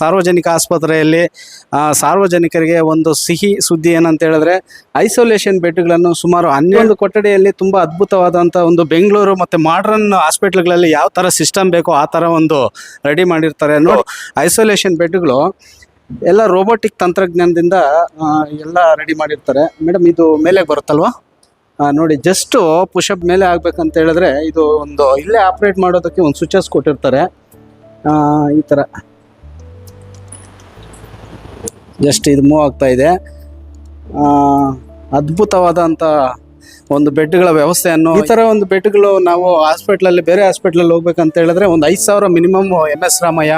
ಸಾರ್ವಜನಿಕ ಆಸ್ಪತ್ರೆಯಲ್ಲಿ ಸಾರ್ವಜನಿಕರಿಗೆ ಒಂದು ಸಿಹಿ ಸುದ್ದಿ ಏನಂತ ಹೇಳಿದ್ರೆ ಐಸೋಲೇಷನ್ ಬೆಡ್ಗಳನ್ನು ಸುಮಾರು ಹನ್ನೆರಡು ಕೊಠಡಿಯಲ್ಲಿ ತುಂಬ ಅದ್ಭುತವಾದಂಥ ಒಂದು ಬೆಂಗಳೂರು ಮತ್ತು ಮಾಡ್ರನ್ ಹಾಸ್ಪಿಟ್ಲ್ಗಳಲ್ಲಿ ಯಾವ ಥರ ಸಿಸ್ಟಮ್ ಬೇಕೋ ಆ ಥರ ಒಂದು ರೆಡಿ ಮಾಡಿರ್ತಾರೆ ನೋಡಿ ಐಸೋಲೇಷನ್ ಬೆಡ್ಗಳು ಎಲ್ಲ ರೋಬೋಟಿಕ್ ತಂತ್ರಜ್ಞಾನದಿಂದ ಎಲ್ಲ ರೆಡಿ ಮಾಡಿರ್ತಾರೆ. ಮೇಡಮ್ ಇದು ಮೇಲೆ ಬರುತ್ತಲ್ವಾ? ನೋಡಿ ಜಸ್ಟು ಪುಷಪ್ ಮೇಲೆ ಆಗ್ಬೇಕಂತ ಹೇಳಿದ್ರೆ ಇದು ಒಂದು ಇಲ್ಲೇ ಆಪ್ರೇಟ್ ಮಾಡೋದಕ್ಕೆ ಒಂದು ಸ್ವಿಚಸ್ ಕೊಟ್ಟಿರ್ತಾರೆ. ಈ ಥರ ಜಸ್ಟ್ ಇದು ಮೂವ್ ಆಗ್ತಾ ಇದೆ. ಅದ್ಭುತವಾದಂಥ ಒಂದು ಬೆಡ್ಗಳ ವ್ಯವಸ್ಥೆಯನ್ನು ಈ ಥರ ಒಂದು ಬೆಡ್ಗಳು ನಾವು ಹಾಸ್ಪಿಟ್ಲಲ್ಲಿ ಬೇರೆ ಹಾಸ್ಪಿಟ್ಲಲ್ಲಿ ಹೋಗ್ಬೇಕಂತ ಹೇಳಿದ್ರೆ ಒಂದು ಐದು ಸಾವಿರ minimum M S Ramaiah,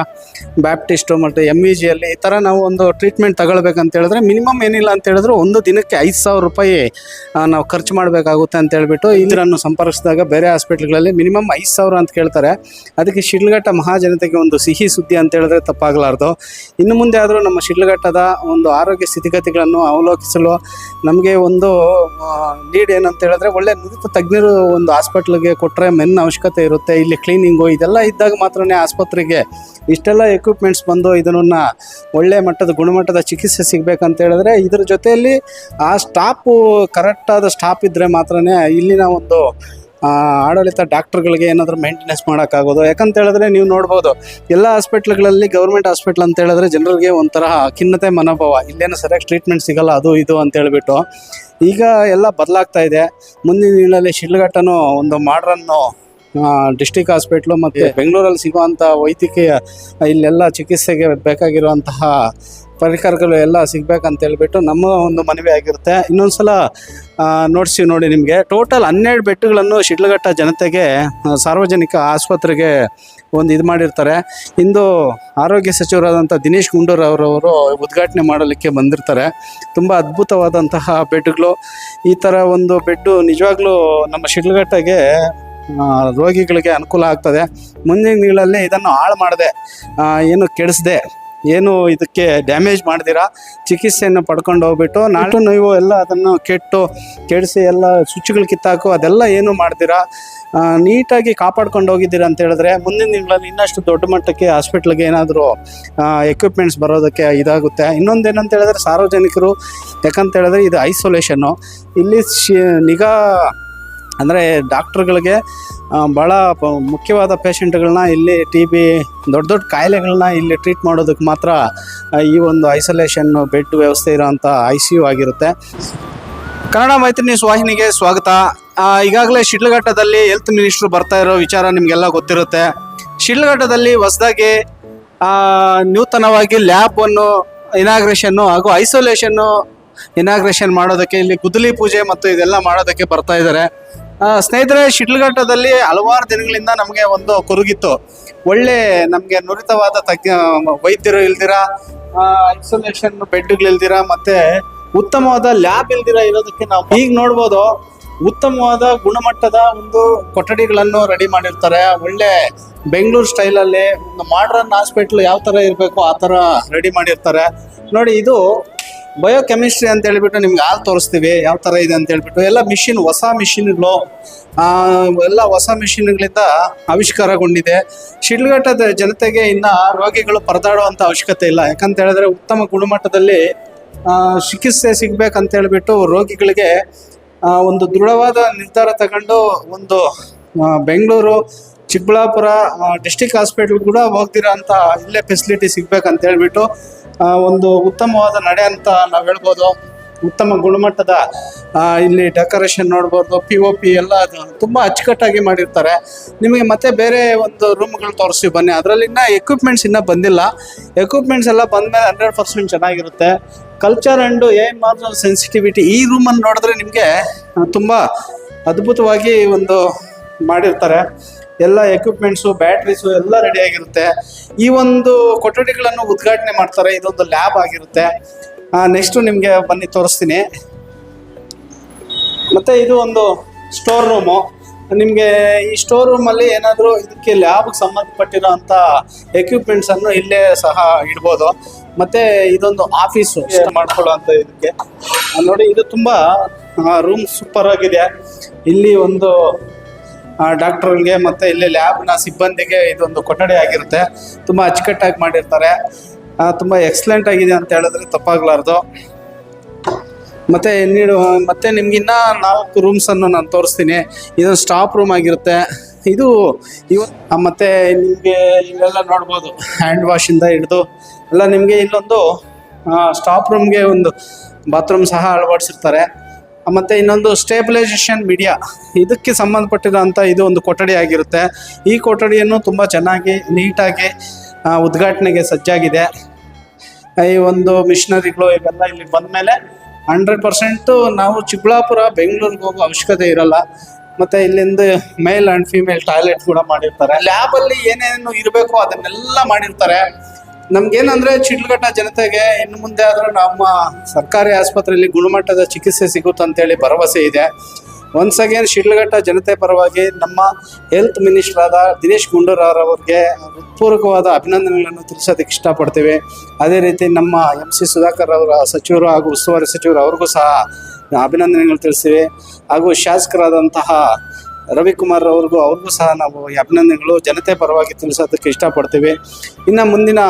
Baptist ಮತ್ತು ಎಂ ಇ ಜಿಯಲ್ಲಿ ಈ ಥರ ನಾವು ಒಂದು ಟ್ರೀಟ್ಮೆಂಟ್ ತಗೊಳ್ಬೇಕಂತ ಹೇಳಿದ್ರೆ ಮಿನಿಮಮ್ ಏನಿಲ್ಲ ಅಂತ ಹೇಳಿದ್ರೆ ಒಂದು ದಿನಕ್ಕೆ ಐದು ಸಾವಿರ ರೂಪಾಯಿ ನಾವು ಖರ್ಚು ಮಾಡಬೇಕಾಗುತ್ತೆ ಅಂತ ಹೇಳ್ಬಿಟ್ಟು ಇದನ್ನು ಸಂಪರ್ಕಿಸಿದಾಗ ಬೇರೆ ಹಾಸ್ಪಿಟ್ಲ್ಗಳಲ್ಲಿ ಮಿನಿಮಮ್ ಐದು ಸಾವಿರ ಅಂತ ಕೇಳ್ತಾರೆ. ಅದಕ್ಕೆ ಶಿಡ್ಲಘಟ್ಟ ಮಹಾಜನತೆಗೆ ಒಂದು ಸಿಹಿ ಸುದ್ದಿ ಅಂತ ಹೇಳಿದ್ರೆ ತಪ್ಪಾಗಲಾರ್ದು. ಇನ್ನು ಮುಂದೆ ಆದರೂ ನಮ್ಮ ಶಿಡ್ಲಘಟ್ಟದ ಒಂದು ಆರೋಗ್ಯ ಸ್ಥಿತಿಗತಿಗಳನ್ನು ಅವಲೋಕಿಸಲು ನಮಗೆ ಒಂದು ನೀಡ್ ಏನಂತ ಹೇಳಿದ್ರೆ ಒಳ್ಳೆ ನುರಿತ ತಜ್ಞರು ಒಂದು ಹಾಸ್ಪಿಟ್ಲಿಗೆ ಕೊಟ್ಟರೆ ಮೆನ್ ಅವಶ್ಯಕತೆ ಇರುತ್ತೆ. ಇಲ್ಲಿ ಕ್ಲೀನಿಂಗು ಇದೆಲ್ಲ ಇದ್ದಾಗ ಮಾತ್ರನೇ ಆಸ್ಪತ್ರೆಗೆ ಇಷ್ಟೆಲ್ಲ ಎಕ್ವಿಪ್ಮೆಂಟ್ಸ್ ಬಂದು ಇದನ್ನು ಒಳ್ಳೆ ಮಟ್ಟದ ಗುಣಮಟ್ಟದ ಚಿಕಿತ್ಸೆ ಸಿಗಬೇಕಂತ ಹೇಳಿದ್ರೆ ಇದ್ರ ಜೊತೆಯಲ್ಲಿ ಆ ಸ್ಟಾಪು ಕರೆಕ್ಟಾದ ಸ್ಟಾಪ್ ಇದ್ದರೆ ಮಾತ್ರನೇ ಇಲ್ಲಿನ ಒಂದು ಆಡಳಿತ ಡಾಕ್ಟರ್ಗಳಿಗೆ ಏನಾದರೂ ಮೇಂಟೆನೆನ್ಸ್ ಮಾಡೋಕ್ಕಾಗೋದು. ಯಾಕಂತ ಹೇಳಿದ್ರೆ ನೀವು ನೋಡ್ಬೋದು, ಎಲ್ಲ ಹಾಸ್ಪಿಟ್ಲ್ಗಳಲ್ಲಿ ಗೌರ್ಮೆಂಟ್ ಹಾಸ್ಪಿಟ್ಲ್ ಅಂತ ಹೇಳಿದ್ರೆ ಜನರಿಗೆ ಒಂಥರ ಖಿನ್ನತೆ ಮನೋಭಾವ. ಇಲ್ಲೇನೋ ಸರಿಯಾಗಿ ಟ್ರೀಟ್ಮೆಂಟ್ ಸಿಗಲ್ಲ, ಅದು ಇದು ಅಂತ ಹೇಳ್ಬಿಟ್ಟು. ಈಗ ಎಲ್ಲ ಬದಲಾಗ್ತಾ ಇದೆ. ಮುಂದಿನ ದಿನಗಳಲ್ಲಿ ಶಿಡ್ಲಘಟ್ಟನು ಒಂದು ಮಾಡ್ರನ್ನು ಡಿಸ್ಟಿಕ್ ಹಾಸ್ಪಿಟ್ಲು ಮತ್ತು ಬೆಂಗಳೂರಲ್ಲಿ ಸಿಗುವಂಥ ವೈದ್ಯಕೀಯ ಇಲ್ಲೆಲ್ಲ ಚಿಕಿತ್ಸೆಗೆ ಬೇಕಾಗಿರುವಂತಹ ಪರಿಕರಗಳು ಎಲ್ಲ ಸಿಗ್ಬೇಕಂತ ಹೇಳ್ಬಿಟ್ಟು ನಮ್ಮ ಒಂದು ಮನವಿ ಆಗಿರುತ್ತೆ. ಇನ್ನೊಂದು ಸಲ ನೋಡಿಸಿ ನೋಡಿ ನಿಮಗೆ. ಟೋಟಲ್ ಹನ್ನೆರಡು ಬೆಟ್ಟುಗಳನ್ನು ಶಿಡ್ಲಘಟ್ಟ ಜನತೆಗೆ ಸಾರ್ವಜನಿಕ ಆಸ್ಪತ್ರೆಗೆ ಒಂದು ಇದು ಮಾಡಿರ್ತಾರೆ. ಇಂದು ಆರೋಗ್ಯ ಸಚಿವರಾದಂಥ ದಿನೇಶ್ ಗುಂಡೂರ್ ಅವರವರು ಉದ್ಘಾಟನೆ ಮಾಡಲಿಕ್ಕೆ ಬಂದಿರ್ತಾರೆ. ತುಂಬ ಅದ್ಭುತವಾದಂತಹ ಬೆಡ್ಗಳು. ಈ ಥರ ಒಂದು ಬೆಡ್ಡು ನಿಜವಾಗ್ಲೂ ನಮ್ಮ ಶಿಡ್ಲಘಟ್ಟಗೆ ರೋಗಿಗಳಿಗೆ ಅನುಕೂಲ ಆಗ್ತದೆ. ಮುಂದಿನ ದಿನಗಳಲ್ಲಿ ಇದನ್ನು ಹಾಳು ಮಾಡದೆ ಏನು ಕೆಡಿಸದೆ ಏನು ಇದಕ್ಕೆ ಡ್ಯಾಮೇಜ್ ಮಾಡ್ದಿರಾ? ಚಿಕಿತ್ಸೆಯನ್ನು ಪಡ್ಕೊಂಡು ಹೋಗ್ಬಿಟ್ಟು ನಾಟು ನೀವು ಎಲ್ಲ ಅದನ್ನು ಕೆಟ್ಟು, ಕೆಡಿಸಿ ಎಲ್ಲ ಸ್ವಿಚ್ಗಳು ಕಿತ್ತಾಕು, ಅದೆಲ್ಲ ಏನು ಮಾಡ್ದಿರಾ? ನೀಟಾಗಿ ಕಾಪಾಡ್ಕೊಂಡು ಹೋಗಿದ್ದೀರಾ ಅಂತ ಹೇಳಿದ್ರೆ ಮುಂದಿನ ದಿನಗಳಲ್ಲಿ ಇನ್ನಷ್ಟು ದೊಡ್ಡ ಮಟ್ಟಕ್ಕೆ ಹಾಸ್ಪಿಟ್ಲಿಗೆ ಏನಾದರೂ ಎಕ್ವಿಪ್ಮೆಂಟ್ಸ್ ಬರೋದಕ್ಕೆ ಇದಾಗುತ್ತೆ. ಇನ್ನೊಂದು ಏನಂತ ಹೇಳಿದ್ರೆ ಸಾರ್ವಜನಿಕರು, ಯಾಕಂತ ಹೇಳಿದ್ರೆ ಇದು ಐಸೋಲೇಷನ್ನು ಇಲ್ಲಿ ಶಿ, ನಿಗಾ, ಅಂದರೆ ಡಾಕ್ಟ್ರುಗಳಿಗೆ ಭಾಳ ಮುಖ್ಯವಾದ ಪೇಷಂಟ್ಗಳನ್ನ ಇಲ್ಲಿ ಟಿ ಬಿ ದೊಡ್ಡ ದೊಡ್ಡ ಕಾಯಿಲೆಗಳನ್ನ ಇಲ್ಲಿ ಟ್ರೀಟ್ ಮಾಡೋದಕ್ಕೆ ಮಾತ್ರ ಈ ಒಂದು ಐಸೋಲೇಷನ್ ಬೆಡ್ ವ್ಯವಸ್ಥೆ ಇರೋಂಥ ಐ ಸಿ ಯು ಆಗಿರುತ್ತೆ. ಕನ್ನಡ ಮೈತ್ರಿ ವಾಹಿನಿಗೆ ಸ್ವಾಗತ. ಈಗಾಗಲೇ ಶಿಡ್ಲಘಟ್ಟದಲ್ಲಿ ಹೆಲ್ತ್ ಮಿನಿಸ್ಟ್ರು ಬರ್ತಾ ಇರೋ ವಿಚಾರ ನಿಮಗೆಲ್ಲ ಗೊತ್ತಿರುತ್ತೆ. ಶಿಡ್ಲಘಟ್ಟದಲ್ಲಿ ಹೊಸದಾಗಿ ನೂತನವಾಗಿ ಲ್ಯಾಬನ್ನು ಇನಾಗ್ರೇಷನ್ನು ಹಾಗೂ ಐಸೋಲೇಷನ್ನು ಇನಾಗ್ರೇಷನ್ ಮಾಡೋದಕ್ಕೆ, ಇಲ್ಲಿ ಗುದ್ದಲಿ ಪೂಜೆ ಮತ್ತು ಇದೆಲ್ಲ ಮಾಡೋದಕ್ಕೆ ಬರ್ತಾ ಇದ್ದಾರೆ ಸ್ನೇಹಿತರೆ, ಶಿಡ್ಲಘಟ್ಟದಲ್ಲಿ ಹಲವಾರು ದಿನಗಳಿಂದ ನಮಗೆ ಒಂದು ಕುರುಗಿತ್ತು. ಒಳ್ಳೆ ನಮಗೆ ನುರಿತವಾದ ತಜ್ಞ, ವೈದ್ಯರು ಇಲ್ದಿರ ಐಸೋಲೇಷನ್ ಬೆಡ್ಗಳು ಇಲ್ದಿರ ಮತ್ತೆ ಉತ್ತಮವಾದ ಲ್ಯಾಬ್ ಇಲ್ದಿರ ಇರೋದಕ್ಕೆ ನಾವು ಈಗ ನೋಡ್ಬೋದು, ಉತ್ತಮವಾದ ಗುಣಮಟ್ಟದ ಒಂದು ಕೊಠಡಿಗಳನ್ನು ರೆಡಿ ಮಾಡಿರ್ತಾರೆ. ಒಳ್ಳೆ ಬೆಂಗಳೂರು ಸ್ಟೈಲಲ್ಲಿ ಒಂದು ಮಾಡ್ರನ್ ಹಾಸ್ಪಿಟ್ಲ್ ಯಾವ ಥರ ಇರಬೇಕು ಆ ಥರ ರೆಡಿ ಮಾಡಿರ್ತಾರೆ. ನೋಡಿ, ಇದು ಬಯೋಕೆಮಿಸ್ಟ್ರಿ ಅಂತ ಹೇಳಿಬಿಟ್ಟು ನಿಮ್ಗೆ ಹಾಲು ತೋರಿಸ್ತೀವಿ, ಯಾವ ಥರ ಇದೆ ಅಂತ ಹೇಳ್ಬಿಟ್ಟು. ಎಲ್ಲ ಮಿಷಿನ್ ಹೊಸ ಮಿಷಿನ್ಗಳು ಎಲ್ಲ ಹೊಸ ಮಿಷಿನ್ಗಳಿಂದ ಆವಿಷ್ಕಾರಗೊಂಡಿದೆ. ಶಿಡ್ಲಘಟ್ಟದ ಜನತೆಗೆ ಇನ್ನ ರೋಗಿಗಳು ಪರದಾಡುವಂಥ ಅವಶ್ಯಕತೆ ಇಲ್ಲ. ಯಾಕಂತ ಹೇಳಿದ್ರೆ ಉತ್ತಮ ಗುಣಮಟ್ಟದಲ್ಲಿ ಚಿಕಿತ್ಸೆ ಸಿಗ್ಬೇಕಂತ ಹೇಳಿಬಿಟ್ಟು ರೋಗಿಗಳಿಗೆ ಒಂದು ದೃಢವಾದ ನಿರ್ಧಾರ ತಗೊಂಡು ಒಂದು ಬೆಂಗಳೂರು, ಚಿಕ್ಕಬಳ್ಳಾಪುರ ಡಿಸ್ಟಿಕ್ ಹಾಸ್ಪಿಟ್ಲ್ ಕೂಡ ಹೋಗ್ತಿರೋ ಅಂತ, ಇಲ್ಲೇ ಫೆಸಿಲಿಟಿ ಸಿಗ್ಬೇಕಂತ ಹೇಳ್ಬಿಟ್ಟು ಒಂದು ಉತ್ತಮವಾದ ನಡೆ ಅಂತ ನಾವು ಹೇಳ್ಬೋದು. ಉತ್ತಮ ಗುಣಮಟ್ಟದ ಇಲ್ಲಿ ಡೆಕೋರೇಷನ್ ನೋಡ್ಬೋದು ಪಿ ಒ ಪಿ ಎಲ್ಲ ತುಂಬ ಅಚ್ಚುಕಟ್ಟಾಗಿ ಮಾಡಿರ್ತಾರೆ. ನಿಮಗೆ ಮತ್ತೆ ಬೇರೆ ಒಂದು ರೂಮ್ಗಳು ತೋರಿಸಿ ಬನ್ನಿ. ಅದರಲ್ಲಿ ಇನ್ನೂ ಎಕ್ವಿಪ್ಮೆಂಟ್ಸ್ ಇನ್ನೂ ಬಂದಿಲ್ಲ. ಎಕ್ವಿಪ್ಮೆಂಟ್ಸ್ ಎಲ್ಲ ಬಂದಮೇಲೆ ಹಂಡ್ರೆಡ್ ಪರ್ಸೆಂಟ್ ಚೆನ್ನಾಗಿರುತ್ತೆ. ಕಲ್ಚರ್ ಆ್ಯಂಡ್ ಏನ್ ಮಾತ್ರ ಸೆನ್ಸಿಟಿವಿಟಿ ಈ ರೂಮನ್ನು ನೋಡಿದ್ರೆ ನಿಮಗೆ ತುಂಬ ಅದ್ಭುತವಾಗಿ ಒಂದು ಮಾಡಿರ್ತಾರೆ. ಎಲ್ಲ ಎಕ್ವಿಪ್ಮೆಂಟ್ಸು ಬ್ಯಾಟ್ರೀಸು ಎಲ್ಲ ರೆಡಿ ಆಗಿರುತ್ತೆ. ಈ ಒಂದು ಕೊಠಡಿಗಳನ್ನು ಉದ್ಘಾಟನೆ ಮಾಡ್ತಾರೆ. ಇದೊಂದು ಲ್ಯಾಬ್ ಆಗಿರುತ್ತೆ. ನೆಕ್ಸ್ಟು ನಿಮಗೆ ಬನ್ನಿ ತೋರಿಸ್ತೀನಿ. ಮತ್ತೆ ಇದು ಒಂದು ಸ್ಟೋರ್ ರೂಮು ನಿಮಗೆ ಈ ಸ್ಟೋರ್ ರೂಮಲ್ಲಿ ಏನಾದರೂ ಇದಕ್ಕೆ ಲ್ಯಾಬ್ಗೆ ಸಂಬಂಧಪಟ್ಟಿರೋ ಅಂಥ ಎಕ್ವಿಪ್ಮೆಂಟ್ಸ್ ಅನ್ನು ಇಲ್ಲೇ ಸಹ ಇಡ್ಬೋದು. ಮತ್ತೆ ಇದೊಂದು ಆಫೀಸು ಮಾಡ್ಕೊಳ್ಳೋ ಅಂತ ಇದಕ್ಕೆ. ನೋಡಿ ಇದು ತುಂಬ ರೂಮ್ ಸೂಪರ್ ಆಗಿದೆ. ಇಲ್ಲಿ ಒಂದು ಡಾಕ್ಟರ್ಗೆ ಮತ್ತು ಇಲ್ಲಿ ಲ್ಯಾಬ್ನ ಸಿಬ್ಬಂದಿಗೆ ಇದೊಂದು ಕೊಠಡಿ ಆಗಿರುತ್ತೆ. ತುಂಬ ಅಚ್ಚುಕಟ್ಟಾಗಿ ಮಾಡಿರ್ತಾರೆ. ತುಂಬ ಎಕ್ಸಲೆಂಟ್ ಆಗಿದೆ ಅಂತ ಹೇಳಿದ್ರೆ ತಪ್ಪಾಗಲಾರ್ದು. ಮತ್ತೆ ನೀಡು ಮತ್ತೆ ನಿಮ್ಗಿನ್ನ ನಾಲ್ಕು ರೂಮ್ಸನ್ನು ನಾನು ತೋರಿಸ್ತೀನಿ. ಇದೊಂದು ಸ್ಟಾಫ್ ರೂಮ್ ಆಗಿರುತ್ತೆ. ಇದು ಇವ ಮತ್ತು ನಿಮಗೆ ಇಲ್ಲೆಲ್ಲ ನೋಡ್ಬೋದು. ಹ್ಯಾಂಡ್ ವಾಶಿಂದ ಹಿಡಿದು. ಎಲ್ಲ ನಿಮಗೆ ಇಲ್ಲೊಂದು ಸ್ಟಾಫ್ ರೂಮ್ಗೆ ಒಂದು ಬಾತ್ರೂಮ್ ಸಹ ಅಳವಡಿಸಿರ್ತಾರೆ. ಮತ್ತೆ ಇನ್ನೊಂದು ಸ್ಟೇಬಿಲೈಸೇಷನ್ ಮೀಡಿಯಾ ಇದಕ್ಕೆ ಸಂಬಂಧಪಟ್ಟಿರೋಂಥ ಇದು ಒಂದು ಕೊಠಡಿ ಆಗಿರುತ್ತೆ. ಈ ಕೊಠಡಿಯನ್ನು ತುಂಬ ಚೆನ್ನಾಗಿ, ನೀಟಾಗಿ ಉದ್ಘಾಟನೆಗೆ ಸಜ್ಜಾಗಿದೆ. ಈ ಒಂದು ಮಿಷನರಿಗಳು ಇವೆಲ್ಲ ಇಲ್ಲಿ ಬಂದಮೇಲೆ ಹಂಡ್ರೆಡ್ ಪರ್ಸೆಂಟು ನಾವು ಚಿಕ್ಕಬಳ್ಳಾಪುರ, ಬೆಂಗಳೂರಿಗೆ ಹೋಗೋ ಅವಶ್ಯಕತೆ ಇರಲ್ಲ. ಮತ್ತೆ ಇಲ್ಲಿಂದ ಮೇಲ್ ಅಂಡ್ ಫೀಮೇಲ್ ಟಾಯ್ಲೆಟ್ ಕೂಡ ಮಾಡಿರ್ತಾರೆ. ಲ್ಯಾಬಲ್ಲಿ ಏನೇನು ಇರಬೇಕು ಅದನ್ನೆಲ್ಲ ಮಾಡಿರ್ತಾರೆ. ನಮ್ಗೇನಂದ್ರೆ ಚಿಡ್ಲಘಟ್ಟ ಜನತೆಗೆ ಇನ್ನು ಮುಂದೆ ಆದ್ರೂ ನಮ್ಮ ಸರ್ಕಾರಿ ಆಸ್ಪತ್ರೆಯಲ್ಲಿ ಗುಣಮಟ್ಟದ ಚಿಕಿತ್ಸೆ ಸಿಗುತ್ತೆ ಅಂತೇಳಿ ಭರವಸೆ ಇದೆ. ಒನ್ಸ್ ಅಗೇನ್ ಶಿಡ್ಲಘಟ್ಟ ಜನತೆ ಪರವಾಗಿ ನಮ್ಮ ಹೆಲ್ತ್ ಮಿನಿಸ್ಟರ್ ಆದ ದಿನೇಶ್ ಗುಂಡೂರಾವ್ ಅವರಿಗೆ ಹೃತ್ಪೂರ್ವಕವಾದ ಅಭಿನಂದನೆಗಳನ್ನು ತಿಳಿಸೋದಕ್ಕೆ ಇಷ್ಟಪಡ್ತೀವಿ. ಅದೇ ರೀತಿ ನಮ್ಮ ಎಂ ಸಿ ಸುಧಾಕರ್ ಅವರ ಸಚಿವರು ಹಾಗೂ ಉಸ್ತುವಾರಿ ಸಚಿವರು ಅವ್ರಿಗೂ ಸಹ ಅಭಿನಂದನೆಗಳು ತಿಳಿಸ್ತೀವಿ. ಹಾಗೂ ಶಾಸಕರಾದಂತಹ ರವಿಕುಮಾರ್ ಅವ್ರಿಗೂ ಅವ್ರಿಗೂ ಸಹ ನಾವು ಈ ಅಭಿನಂದನೆಗಳು ಜನತೆ ಪರವಾಗಿ ತಿಳಿಸೋದಕ್ಕೆ ಇಷ್ಟಪಡ್ತೀವಿ. ಇನ್ನು ಮುಂದಿನ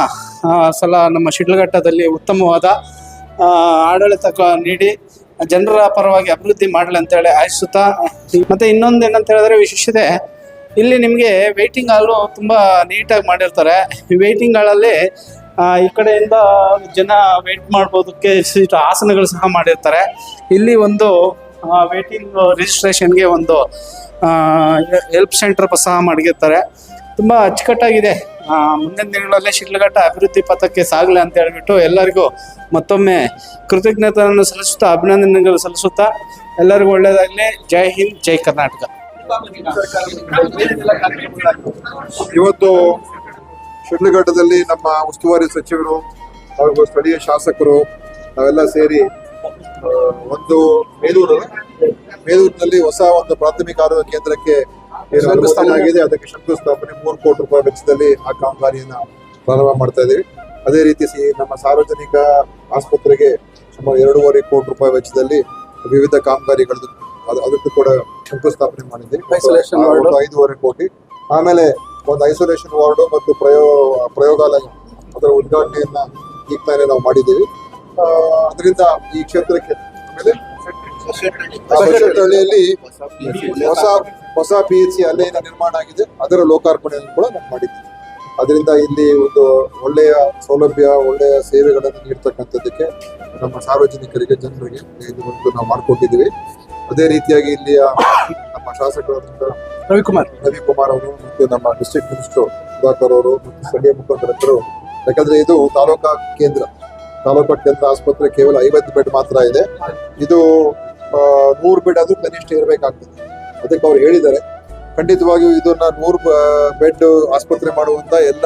ಸಲ ನಮ್ಮ ಶಿಡ್ಲಘಟ್ಟದಲ್ಲಿ ಉತ್ತಮವಾದ ಆಡಳಿತ ನೀಡಿ ಜನರ ಪರವಾಗಿ ಅಭಿವೃದ್ಧಿ ಮಾಡಲಿ ಅಂತೇಳಿ ಆಯಿಸುತ್ತಾ ಮತ್ತೆ ಇನ್ನೊಂದು ಏನಂತ ಹೇಳಿದ್ರೆ ವಿಶೇಷತೆ, ಇಲ್ಲಿ ನಿಮಗೆ ವೆಯ್ಟಿಂಗ್ ಹಾಲು ತುಂಬ ನೀಟಾಗಿ ಮಾಡಿರ್ತಾರೆ. ವೆಯ್ಟಿಂಗ್ ಹಾಲಲ್ಲಿ ಈ ಕಡೆಯಿಂದ ಜನ ವೆಯ್ಟ್ ಮಾಡ್ಬೋದಕ್ಕೆ ಸೀಟ್ ಆಸನಗಳು ಸಹ ಮಾಡಿರ್ತಾರೆ. ಇಲ್ಲಿ ಒಂದು ವೇಟಿಂಗ್ ರಿಜಿಸ್ಟ್ರೇಷನ್ಗೆ ಒಂದು ಹೆಲ್ಪ್ ಸೆಂಟರ್ ಸಹ ಮಾಡಿರ್ತಾರೆ. ತುಂಬ ಅಚ್ಚುಕಟ್ಟಾಗಿದೆ. ಮುಂದಿನ ದಿನಗಳಲ್ಲಿ ಶಿಡ್ಲಘಟ್ಟ ಅಭಿವೃದ್ಧಿ ಪಥಕ್ಕೆ ಸಾಗಲಿ ಅಂತ ಹೇಳ್ಬಿಟ್ಟು ಎಲ್ಲರಿಗೂ ಮತ್ತೊಮ್ಮೆ ಕೃತಜ್ಞತೆಯನ್ನು ಸಲ್ಲಿಸುತ್ತಾ, ಅಭಿನಂದನೆಗಳು ಸಲ್ಲಿಸುತ್ತಾ, ಎಲ್ಲರಿಗೂ ಒಳ್ಳೆಯದಾಗಲಿ. ಜೈ ಹಿಂದ್, ಜೈ ಕರ್ನಾಟಕ. ಇವತ್ತು ಶಿಡ್ಲಘಟ್ಟದಲ್ಲಿ ನಮ್ಮ ಉಸ್ತುವಾರಿ ಸಚಿವರು ಹಾಗೂ ಸ್ಥಳೀಯ ಶಾಸಕರು ನಾವೆಲ್ಲ ಸೇರಿ ಒಂದು ಮೇಲೂರು ಮೇಲೂರಿನಲ್ಲಿ ಹೊಸ ಒಂದು ಪ್ರಾಥಮಿಕ ಆರೋಗ್ಯ ಕೇಂದ್ರಕ್ಕೆ ಆಗಿದೆ ಅದಕ್ಕೆ ಶಂಕುಸ್ಥಾಪನೆ ಮೂರು ಕೋಟಿ ರೂಪಾಯಿ ವೆಚ್ಚದಲ್ಲಿ ಆ ಕಾಮಗಾರಿಯನ್ನು ಪ್ರಾರಂಭ ಮಾಡ್ತಾ ಇದ್ದೀವಿ. ಅದೇ ರೀತಿ ಸಿ- ನಮ್ಮ ಸಾರ್ವಜನಿಕ ಆಸ್ಪತ್ರೆಗೆ ಸುಮಾರು ಎರಡೂವರೆ ಕೋಟಿ ರೂಪಾಯಿ ವೆಚ್ಚದಲ್ಲಿ ವಿವಿಧ ಕಾಮಗಾರಿಗಳದ್ದು ಅದು- ಅದಕ್ಕೂ ಕೂಡ ಶಂಕುಸ್ಥಾಪನೆ. ಒಂದು ಐದೂವರೆ ಕೋಟಿ. ಆಮೇಲೆ ಒಂದು ಐಸೋಲೇಷನ್ ವಾರ್ಡು ಮತ್ತು ಪ್ರಯೋ ಪ್ರಯೋಗಾಲಯ ಅದರ ಉದ್ಘಾಟನೆಯನ್ನ ಈಗ ತಾನೇ ನಾವು ಮಾಡಿದ್ದೀವಿ. ಅದರಿಂದ ಈ ಕ್ಷೇತ್ರಕ್ಕೆ ಆಮೇಲೆ ಆ ಬಸವನಹಳ್ಳಿಯಲ್ಲಿ ಹೊಸ ಹೊಸ ಪಿ ಎಚ್ ಸಿ ಅಲ್ಲೇ ನಿರ್ಮಾಣ ಆಗಿದೆ ಅದರ ಲೋಕಾರ್ಪಣೆಯನ್ನು ಕೂಡ ನಾವು ಮಾಡಿದ್ದೀವಿ ಅದರಿಂದ ಇಲ್ಲಿ ಒಂದು ಒಳ್ಳೆಯ ಸೌಲಭ್ಯ ಒಳ್ಳೆಯ ಸೇವೆಗಳನ್ನು ನೀಡ್ತಕ್ಕಂಥದ್ದಕ್ಕೆ ನಮ್ಮ ಸಾರ್ವಜನಿಕರಿಗೆ ಜನರಿಗೆ ಇದು ಒಂದು ನಾವು ಮಾಡಿಕೊಟ್ಟಿದ್ದೀವಿ. ಅದೇ ರೀತಿಯಾಗಿ ಇಲ್ಲಿಯ ನಮ್ಮ ಶಾಸಕರಾದಂಥ ರವಿಕುಮಾರ್. ರವಿಕುಮಾರ್ ಅವರು ಮತ್ತು ನಮ್ಮ ಡಿಸ್ಟ್ರಿಕ್ಟ್ ಮಿನಿಸ್ಟರ್ ಸುಧಾಕರ್ ಅವರು ಮತ್ತು ಸ್ಥಳೀಯ ಮುಖಂಡರಂತರು ಯಾಕಂದ್ರೆ ಇದು ತಾಲೂಕಾ ಕೇಂದ್ರ ತಾಲೂಕಾ ಕೇಂದ್ರ ಆಸ್ಪತ್ರೆ ಕೇವಲ ಐವತ್ತು ಬೆಡ್ ಮಾತ್ರ ಇದೆ. ಇದು ನೂರು ಬೆಡ್ ಆದ್ರೂ ಕನಿಷ್ಠ ಇರಬೇಕಾಗ್ತದೆ. ಅದಕ್ಕೆ ಅವ್ರು ಹೇಳಿದ್ದಾರೆ. ಖಂಡಿತವಾಗಿಯೂ ಇದನ್ನ ನೂರು ಬೆಡ್ ಆಸ್ಪತ್ರೆ ಮಾಡುವಂತ ಎಲ್ಲ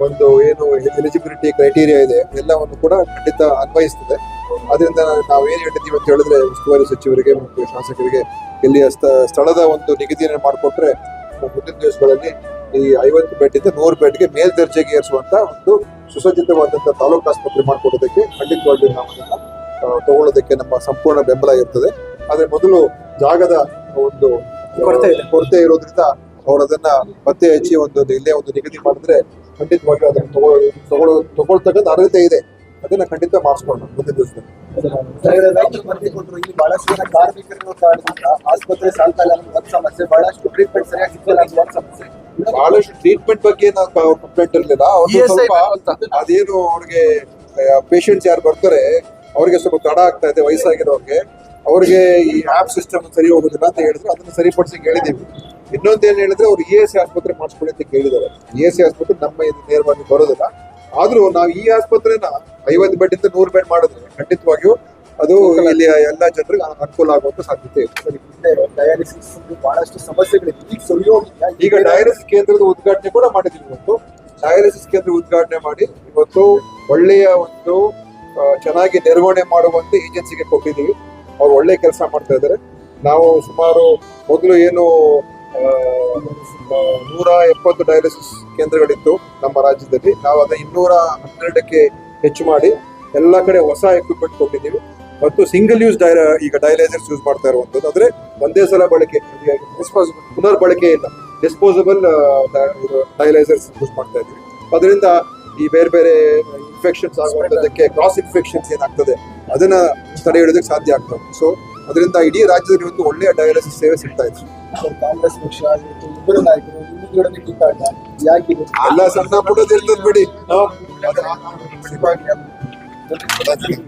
ಒಂದು ಏನು ಎಲಿಜಿಬಿಲಿಟಿ ಕ್ರೈಟೀರಿಯಾ ಇದೆ, ಎಲ್ಲವನ್ನು ಕೂಡ ಖಂಡಿತ ಅನ್ವಯಿಸ್ತದೆ. ಅದರಿಂದ ನಾವು ಏನು ಹೇಳ್ತೀವಿ ಅಂತ ಹೇಳಿದ್ರೆ ಉಸ್ತುವಾರಿ ಸಚಿವರಿಗೆ ಮತ್ತು ಶಾಸಕರಿಗೆ ಇಲ್ಲಿಯ ಸ್ಥ- ಸ್ಥಳದ ಒಂದು ನಿಗದಿಯನ್ನು ಮಾಡಿಕೊಟ್ರೆ ಮುಂದಿನ ದಿವಸಗಳಲ್ಲಿ ಈ ಐವತ್ತು ಬೆಡ್ ಇಂದ ನೂರು ಬೆಡ್ಗೆ ಮೇಲ್ದರ್ಜೆಗೆ ಏರಿಸುವಂತ ಒಂದು ಸುಸಜ್ಜಿತವಾದಂತಹ ತಾಲೂಕು ಆಸ್ಪತ್ರೆ ಮಾಡಿಕೊಡೋದಕ್ಕೆ ಖಂಡಿತವಾಗಿ ನಾವು ತಗೊಳ್ಳೋದಕ್ಕೆ ನಮ್ಮ ಸಂಪೂರ್ಣ ಬೆಂಬಲ ಇರ್ತದೆ. ಆದ್ರೆ ಮೊದಲು ಜಾಗದ ಒಂದು ಕೊರತೆ ಇದೆ. ಕೊರತೆ ಇರೋದ್ರಿಂದ ಅವ್ರು ಅದನ್ನ ಪತ್ತೆ ಹಚ್ಚಿ ಒಂದು ಇಲ್ಲೇ ಒಂದು ನಿಗದಿ ಮಾಡಿದ್ರೆ ಖಂಡಿತವಾಗಿ ಅದನ್ನ ತಗೊಳ್ಳೋ ತಗೊಳ್ಳೋ ತಗೊಳ್ತಕ್ಕಂಥ ಅರ್ಹತೆ ಇದೆ. ಅದನ್ನ ಖಂಡಿತ ಮಾಡಿಸ್ಕೊಂಡು ಮುಂದಿನ ದಿವಸದಲ್ಲಿ. ಬಹಳಷ್ಟು ಕಾರ್ಮಿಕರು ಆಸ್ಪತ್ರೆ ಸಾಲ್ತಾ ಇಲ್ಲ ಒಂದು ಸಮಸ್ಯೆ ಬಹಳಷ್ಟು ಟ್ರೀಟ್ಮೆಂಟ್ ಸರಿಯಾಗಿ ಒಂದು ಸಮಸ್ಯೆ. ಬಹಳಷ್ಟು ಟ್ರೀಟ್ಮೆಂಟ್ ಬಗ್ಗೆ ನಾವು ಕಂಪ್ಲೇಂಟ್ ಇರಲಿಲ್ಲ. ಅವ್ರಿಗೆ ಸ್ವಲ್ಪ ಅದೇನು ಅವ್ರಿಗೆ ಪೇಷಂಟ್ಸ್ ಯಾರು ಬರ್ತಾರೆ ಅವ್ರಿಗೆ ಸ್ವಲ್ಪ ತಡ ಆಗ್ತಾ ಇದೆ ವಯಸ್ಸಾಗಿರೋರಿಗೆ ಅವ್ರಿಗೆ. ಈ ಆಪ್ ಸಿಸ್ಟಮ್ ಸರಿ ಹೋಗೋದಿಲ್ಲ ಅಂತ ಹೇಳಿದ್ರು ಅದನ್ನ ಸರಿಪಡಿಸಿ ಹೇಳಿದೀವಿ ಇನ್ನೊಂದು ಏನ್ ಹೇಳಿದ್ರೆ ಅವ್ರು ಇ ಎಸ್ ಸಿ ಆಸ್ಪತ್ರೆ ಮಾಡಿಸ್ಕೊಳ್ಳಿ ಅಂತ ಕೇಳಿದ್ದಾರೆ. ಇ ಎಸ್ ಸಿ ಆಸ್ಪತ್ರೆ ನಮ್ಮ ಇದು ನೇರವಾಗಿ ಬರೋದಿಲ್ಲ. ಆದ್ರೂ ನಾವು ಈ ಆಸ್ಪತ್ರೆನ ಐವತ್ತು ಬೆಡ್ ಇಂದ ನೂರು ಬೆಡ್ ಮಾಡಿದ್ರೆ ಖಂಡಿತವಾಗಿಯೂ ಅದು ಇಲ್ಲಿ ಎಲ್ಲ ಜನರಿಗೆ ಅನುಕೂಲ ಆಗುವಂತ ಸಾಧ್ಯತೆ ಇದೆ. ಡಯಾಲಿಸಿಸ್ ಬಹಳಷ್ಟು ಸಮಸ್ಯೆಗಳಿದೆ ಈಗ ಸುಳಿಯೋಗಿಲ್ಲ ಈಗ ಡಯಾಲಿಸಿಸ್ ಕೇಂದ್ರದ ಉದ್ಘಾಟನೆ ಕೂಡ ಮಾಡಿದ್ದೀವಿ ಇವತ್ತು. ಡಯಾಲಿಸಿಸ್ ಕೇಂದ್ರ ಉದ್ಘಾಟನೆ ಮಾಡಿ ಇವತ್ತು ಒಳ್ಳೆಯ ಒಂದು ಚೆನ್ನಾಗಿ ನಿರ್ವಹಣೆ ಮಾಡುವಂತೆ ಏಜೆನ್ಸಿಗೆ ಕೊಟ್ಟಿದ್ದೀವಿ. ಅವ್ರು ಒಳ್ಳೆ ಕೆಲಸ ಮಾಡ್ತಾ ಇದ್ದಾರೆ. ನಾವು ಸುಮಾರು ಮೊದಲು ಏನು ನೂರ ಎಪ್ಪತ್ತು ಡಯಾಲಿಸಿಸ್ ಕೇಂದ್ರಗಳಿತ್ತು ನಮ್ಮ ರಾಜ್ಯದಲ್ಲಿ. ನಾವು ಅದನ್ನ ಇನ್ನೂರ ಹನ್ನೆರಡಕ್ಕೆ ಹೆಚ್ಚು ಮಾಡಿ ಎಲ್ಲ ಕಡೆ ಹೊಸ ಎಕ್ವಿಪ್ಮೆಂಟ್ ಕೊಟ್ಟಿದ್ದೀವಿ. ಮತ್ತು ಸಿಂಗಲ್ ಯೂಸ್ ಡೈ ಈಗ ಡಯಾಲೈಸರ್ಸ್ ಯೂಸ್ ಮಾಡ್ತಾ ಇರುವಂಥದ್ದು. ಅಂದರೆ ಒಂದೇ ಸಲ ಬಳಕೆ ಡಿಸ್ಪೋಸಬಲ್ ಪುನರ್ ಬಳಕೆ ಇಲ್ಲ ಡಿಸ್ಪೋಸಬಲ್ ಡಯಾಲೈಸರ್ಸ್ ಯೂಸ್ ಮಾಡ್ತಾ ಇದ್ದೀವಿ. ಅದರಿಂದ ಈ ಬೇರೆ ಬೇರೆ ಇನ್ಫೆಕ್ಷನ್ಸ್ ಆಗುವಂಥದ್ದಕ್ಕೆ ಕ್ರಾಸ್ ಇನ್ಫೆಕ್ಷನ್ಸ್ ಏನಾಗ್ತದೆ ಅದನ್ನ ತಡೆ ಹಿಡಿಯೋದಕ್ಕೆ ಸಾಧ್ಯ ಆಗ್ತದೆ. ಸೊ ಅದರಿಂದ ಇಡೀ ರಾಜ್ಯದಲ್ಲಿ ಒಂದು ಒಳ್ಳೆಯ ಡಯಾಲಿಸಿಸ್ ಸೇವೆ ಸಿಗ್ತಾ ಇದೆ. ಕಾಂಗ್ರೆಸ್ ಪಕ್ಷ ಇಬ್ಬರು ನಾಯಕರು ಎಲ್ಲ ಸಣ್ಣ ಪುಟ್ಟದಿರ್ತದೆ ಬಿಡಿ.